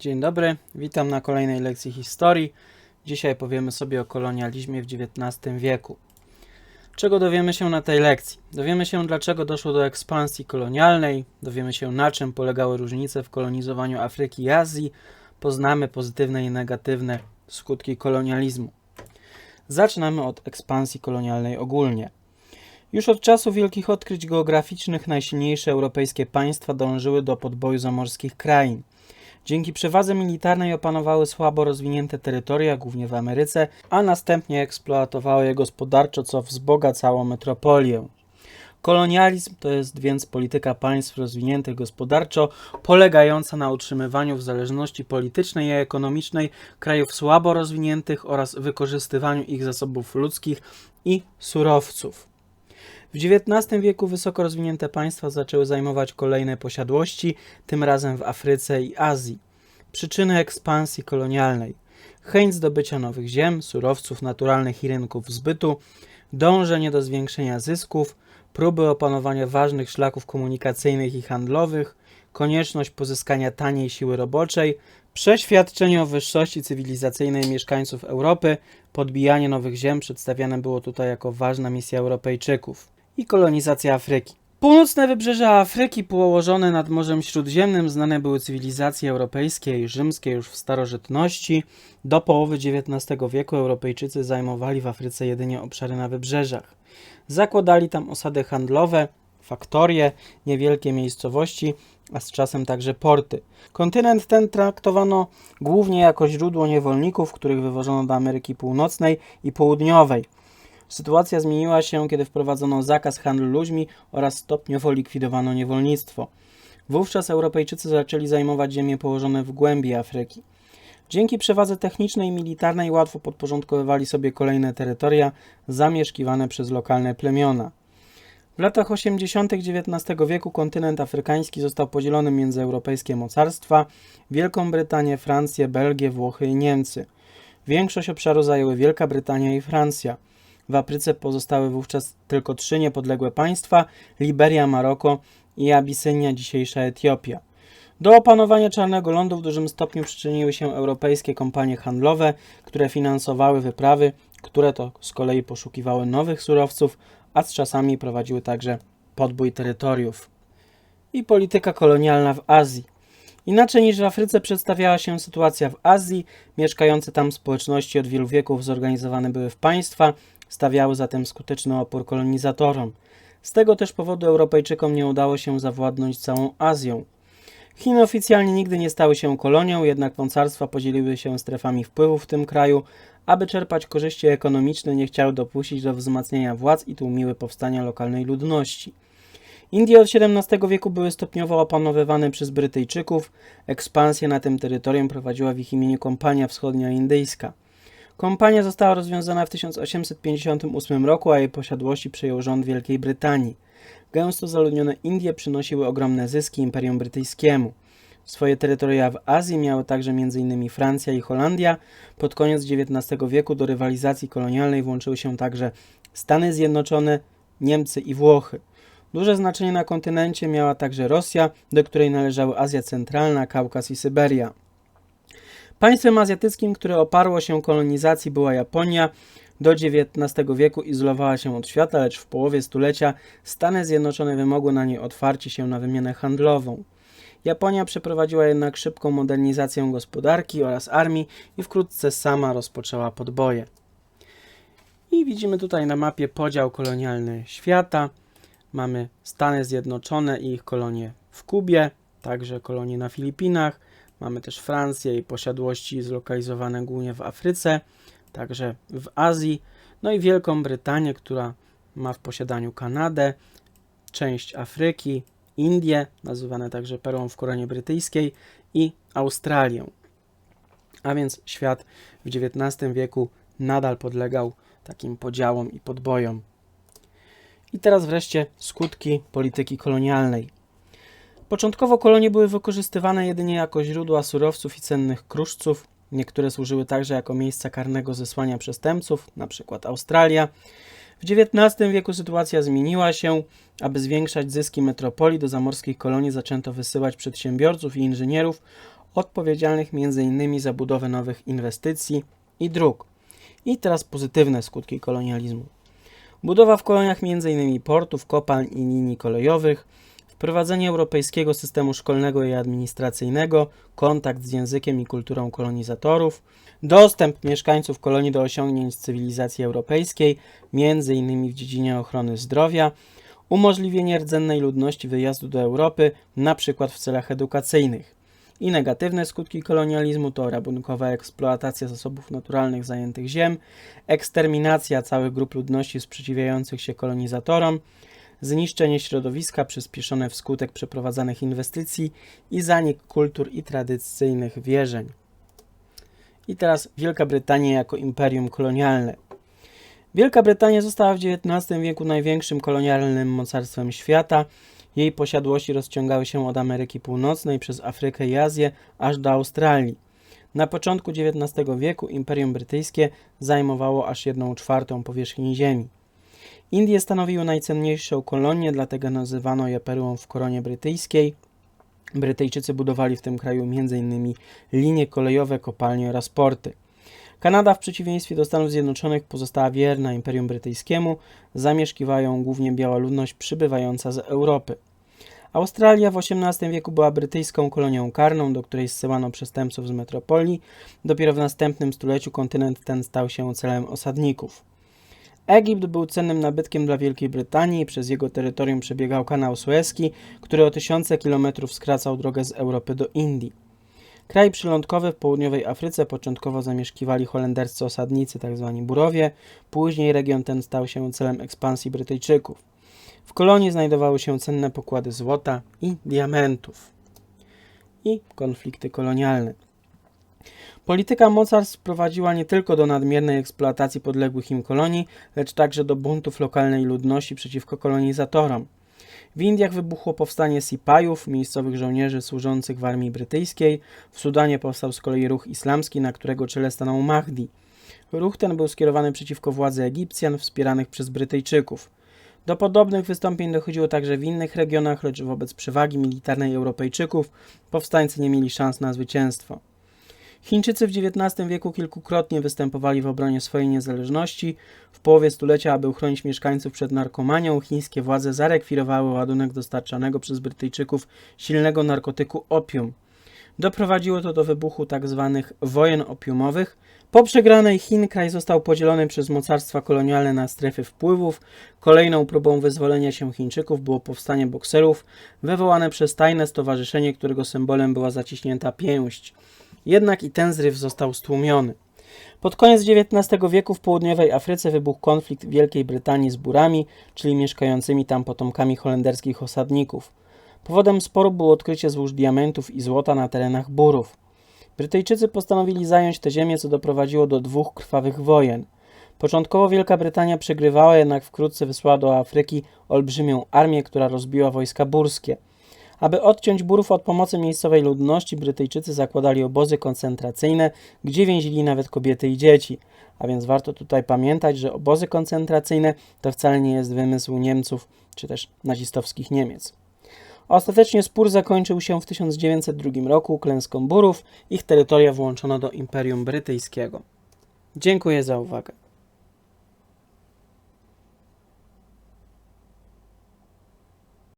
Dzień dobry, witam na kolejnej lekcji historii. Dzisiaj powiemy sobie o kolonializmie w XIX wieku. Czego dowiemy się na tej lekcji? Dowiemy się, dlaczego doszło do ekspansji kolonialnej, dowiemy się, na czym polegały różnice w kolonizowaniu Afryki i Azji, poznamy pozytywne i negatywne skutki kolonializmu. Zaczynamy od ekspansji kolonialnej ogólnie. Już od czasu wielkich odkryć geograficznych najsilniejsze europejskie państwa dążyły do podboju zamorskich krain. Dzięki przewadze militarnej opanowały słabo rozwinięte terytoria, głównie w Ameryce, a następnie eksploatowały je gospodarczo, co wzbogacało metropolię. Kolonializm to jest więc polityka państw rozwiniętych gospodarczo, polegająca na utrzymywaniu w zależności politycznej i ekonomicznej krajów słabo rozwiniętych oraz wykorzystywaniu ich zasobów ludzkich i surowców. W XIX wieku wysoko rozwinięte państwa zaczęły zajmować kolejne posiadłości, tym razem w Afryce i Azji. Przyczyny ekspansji kolonialnej: chęć zdobycia nowych ziem, surowców naturalnych i rynków zbytu, dążenie do zwiększenia zysków, próby opanowania ważnych szlaków komunikacyjnych i handlowych, konieczność pozyskania taniej siły roboczej, przeświadczenie o wyższości cywilizacyjnej mieszkańców Europy, podbijanie nowych ziem przedstawiane było tutaj jako ważna misja Europejczyków i kolonizacja Afryki. Północne wybrzeże Afryki położone nad Morzem Śródziemnym znane były cywilizacje europejskie i rzymskie już w starożytności. Do połowy XIX wieku Europejczycy zajmowali w Afryce jedynie obszary na wybrzeżach. Zakładali tam osady handlowe, faktorie, niewielkie miejscowości, a z czasem także porty. Kontynent ten traktowano głównie jako źródło niewolników, których wywożono do Ameryki Północnej i Południowej. Sytuacja zmieniła się, kiedy wprowadzono zakaz handlu ludźmi oraz stopniowo likwidowano niewolnictwo. Wówczas Europejczycy zaczęli zajmować ziemie położone w głębi Afryki. Dzięki przewadze technicznej i militarnej łatwo podporządkowywali sobie kolejne terytoria zamieszkiwane przez lokalne plemiona. W latach 80. XIX wieku kontynent afrykański został podzielony między europejskie mocarstwa Wielką Brytanię, Francję, Belgię, Włochy i Niemcy. Większość obszaru zajęły Wielka Brytania i Francja. W Afryce pozostały wówczas tylko trzy niepodległe państwa: Liberia, Maroko i Abisynia, dzisiejsza Etiopia. Do opanowania Czarnego Lądu w dużym stopniu przyczyniły się europejskie kompanie handlowe, które finansowały wyprawy, które to z kolei poszukiwały nowych surowców, a z czasami prowadziły także podbój terytoriów. I polityka kolonialna w Azji. Inaczej niż w Afryce przedstawiała się sytuacja w Azji, mieszkające tam społeczności od wielu wieków zorganizowane były w państwa, stawiały zatem skuteczny opór kolonizatorom. Z tego też powodu Europejczykom nie udało się zawładnąć całą Azją. Chiny oficjalnie nigdy nie stały się kolonią, jednak mocarstwa podzieliły się strefami wpływu w tym kraju. Aby czerpać korzyści ekonomiczne, nie chciały dopuścić do wzmacniania władz i tłumiły powstania lokalnej ludności. Indie od XVII wieku były stopniowo opanowywane przez Brytyjczyków. Ekspansję na tym terytorium prowadziła w ich imieniu Kompania Wschodnioindyjska. Kompania została rozwiązana w 1858 roku, a jej posiadłości przejął rząd Wielkiej Brytanii. Gęsto zaludnione Indie przynosiły ogromne zyski Imperium Brytyjskiemu. Swoje terytoria w Azji miały także m.in. Francja i Holandia. Pod koniec XIX wieku do rywalizacji kolonialnej włączyły się także Stany Zjednoczone, Niemcy i Włochy. Duże znaczenie na kontynencie miała także Rosja, do której należały Azja Centralna, Kaukaz i Syberia. Państwem azjatyckim, które oparło się kolonizacji była Japonia. Do XIX wieku izolowała się od świata, lecz w połowie stulecia Stany Zjednoczone wymogły na niej otwarcie się na wymianę handlową. Japonia przeprowadziła jednak szybką modernizację gospodarki oraz armii i wkrótce sama rozpoczęła podboje. I widzimy tutaj na mapie podział kolonialny świata. Mamy Stany Zjednoczone i ich kolonie w Kubie, także kolonie na Filipinach. Mamy też Francję i posiadłości zlokalizowane głównie w Afryce, także w Azji. No i Wielką Brytanię, która ma w posiadaniu Kanadę, część Afryki, Indie, nazywane także perłą w koronie brytyjskiej, i Australię. A więc świat w XIX wieku nadal podlegał takim podziałom i podbojom. I teraz wreszcie skutki polityki kolonialnej. Początkowo kolonie były wykorzystywane jedynie jako źródła surowców i cennych kruszców. Niektóre służyły także jako miejsca karnego zesłania przestępców, np. Australia. W XIX wieku sytuacja zmieniła się. Aby zwiększać zyski metropolii, do zamorskich kolonii zaczęto wysyłać przedsiębiorców i inżynierów odpowiedzialnych m.in. za budowę nowych inwestycji i dróg. I teraz pozytywne skutki kolonializmu. Budowa w koloniach m.in. portów, kopalń i linii kolejowych, wprowadzenie europejskiego systemu szkolnego i administracyjnego, kontakt z językiem i kulturą kolonizatorów, dostęp mieszkańców kolonii do osiągnięć cywilizacji europejskiej, m.in. w dziedzinie ochrony zdrowia, umożliwienie rdzennej ludności wyjazdu do Europy, np. w celach edukacyjnych. I negatywne skutki kolonializmu to rabunkowa eksploatacja zasobów naturalnych zajętych ziem, eksterminacja całych grup ludności sprzeciwiających się kolonizatorom, zniszczenie środowiska przyspieszone wskutek przeprowadzanych inwestycji i zanik kultur i tradycyjnych wierzeń. I teraz Wielka Brytania jako imperium kolonialne. Wielka Brytania została w XIX wieku największym kolonialnym mocarstwem świata. Jej posiadłości rozciągały się od Ameryki Północnej przez Afrykę i Azję aż do Australii. Na początku XIX wieku Imperium Brytyjskie zajmowało aż 1 czwartą powierzchni ziemi. Indie stanowiły najcenniejszą kolonię, dlatego nazywano je perłą w koronie brytyjskiej. Brytyjczycy budowali w tym kraju m.in. linie kolejowe, kopalnie oraz porty. Kanada w przeciwieństwie do Stanów Zjednoczonych pozostała wierna Imperium Brytyjskiemu, zamieszkiwała ją głównie biała ludność przybywająca z Europy. Australia w XVIII wieku była brytyjską kolonią karną, do której zsyłano przestępców z metropolii. Dopiero w następnym stuleciu kontynent ten stał się celem osadników. Egipt był cennym nabytkiem dla Wielkiej Brytanii, przez jego terytorium przebiegał kanał Suezki, który o tysiące kilometrów skracał drogę z Europy do Indii. Kraj przylądkowy w południowej Afryce początkowo zamieszkiwali holenderscy osadnicy, tzw. Burowie, później region ten stał się celem ekspansji Brytyjczyków. W kolonii znajdowały się cenne pokłady złota i diamentów. I konflikty kolonialne. Polityka mocarstw prowadziła nie tylko do nadmiernej eksploatacji podległych im kolonii, lecz także do buntów lokalnej ludności przeciwko kolonizatorom. W Indiach wybuchło powstanie Sipajów, miejscowych żołnierzy służących w armii brytyjskiej. W Sudanie powstał z kolei ruch islamski, na którego czele stanął Mahdi. Ruch ten był skierowany przeciwko władzy Egipcjan wspieranych przez Brytyjczyków. Do podobnych wystąpień dochodziło także w innych regionach, lecz wobec przewagi militarnej Europejczyków powstańcy nie mieli szans na zwycięstwo. Chińczycy w XIX wieku kilkukrotnie występowali w obronie swojej niezależności. W połowie stulecia, aby uchronić mieszkańców przed narkomanią, chińskie władze zarekwirowały ładunek dostarczanego przez Brytyjczyków silnego narkotyku opium. Doprowadziło to do wybuchu tzw. wojen opiumowych. Po przegranej Chin kraj został podzielony przez mocarstwa kolonialne na strefy wpływów. Kolejną próbą wyzwolenia się Chińczyków było powstanie bokserów, wywołane przez tajne stowarzyszenie, którego symbolem była zaciśnięta pięść. Jednak i ten zryw został stłumiony. Pod koniec XIX wieku w południowej Afryce wybuchł konflikt Wielkiej Brytanii z Burami, czyli mieszkającymi tam potomkami holenderskich osadników. Powodem sporu było odkrycie złóż diamentów i złota na terenach Burów. Brytyjczycy postanowili zająć tę ziemię, co doprowadziło do dwóch krwawych wojen. Początkowo Wielka Brytania przegrywała, jednak wkrótce wysłała do Afryki olbrzymią armię, która rozbiła wojska burskie. Aby odciąć Burów od pomocy miejscowej ludności, Brytyjczycy zakładali obozy koncentracyjne, gdzie więzili nawet kobiety i dzieci. A więc warto tutaj pamiętać, że obozy koncentracyjne to wcale nie jest wymysł Niemców czy też nazistowskich Niemiec. Ostatecznie spór zakończył się w 1902 roku klęską Burów, ich terytoria włączono do Imperium Brytyjskiego. Dziękuję za uwagę.